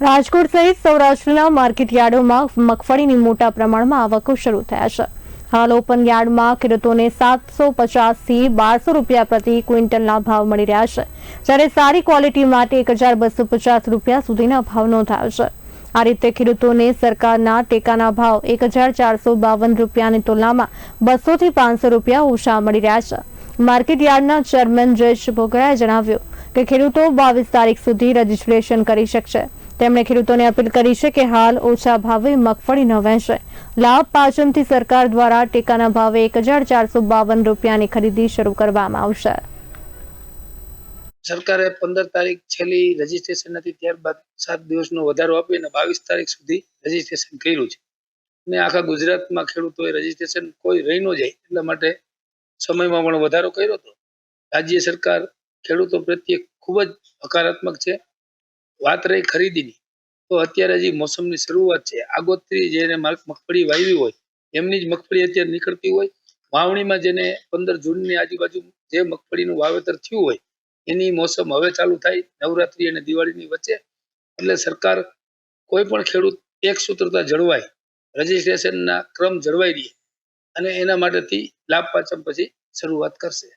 રાજકોટ સહિત સૌરાષ્ટ્રના માર્કેટ યાર્ડોમાં મગફળીની મોટા પ્રમાણમાં આવકો શરૂ થયા છે. હાલ ઓપન યાર્ડમાં ખેડૂતોને સાતસો પચાસથી બારસો રૂપિયા પ્રતિ ક્વિન્ટલના ભાવ મળી રહ્યા છે. જ્યારે સારી ક્વોલિટી માટે એક બસો પચાસ રૂપિયા સુધીના ભાવ નોંધાયો છે. આ રીતે ખેડૂતોને સરકારના ટેકાના ભાવ એક હજાર ચારસો બાવન રૂપિયાની તુલનામાં બસોથી પાંચસો રૂપિયા ઓછા મળી રહ્યા છે. માર્કેટ યાર્ડના ચેરમેન જયેશ ભોગરાએ જણાવ્યું કે ખેડૂતો બાવીસ તારીખ સુધી રજીસ્ટ્રેશન કરી શકશે. તેમણે ખેડૂતોને અપીલ કરી છે કે હાલ ઓછા ભાવે મગફળી ન વહેંચે લાભ પાચનથી સરકાર દ્વારા ટેકાના ભાવે એક હજાર ચારસો બાવન રૂપિયાની ખરીદી શરૂ કરવામાં આવશે. સરકારે પંદર તારીખ છેલ્લી રજીસ્ટ્રેશન હતી, ત્યારબાદ સાત દિવસનો વધારો આપી અને બાવીસ તારીખ સુધી રજીસ્ટ્રેશન કર્યું છે. અને આખા ગુજરાતમાં ખેડૂતોએ રજીસ્ટ્રેશન કોઈ રહી ન જાય, એટલા માટે સમયમાં પણ વધારો કર્યો હતો. રાજ્ય સરકાર ખેડૂતો પ્રત્યે ખૂબ જ હકારાત્મક છે. વાત રહી ખરીદીની, તો અત્યારે હજી મોસમની શરૂઆત છે, આગોતરી જેને મગફળી વાવી હોય, એમની જ મગફળી અત્યારે નીકળતી હોય. વાવણીમાં જેને પંદર જૂનની આજુબાજુ જે મગફળીનું વાવેતર થયું હોય, એની મોસમ હવે ચાલુ થાય, નવરાત્રી અને દિવાળીની વચ્ચે. એટલે સરકાર કોઈ પણ ખેડૂત એક સૂત્રતા જળવાય, રજીસ્ટ્રેશનના ક્રમ જળવાઈ રહે, અને એના માટેથી લાભ પાચમ પછી શરૂઆત કરશે.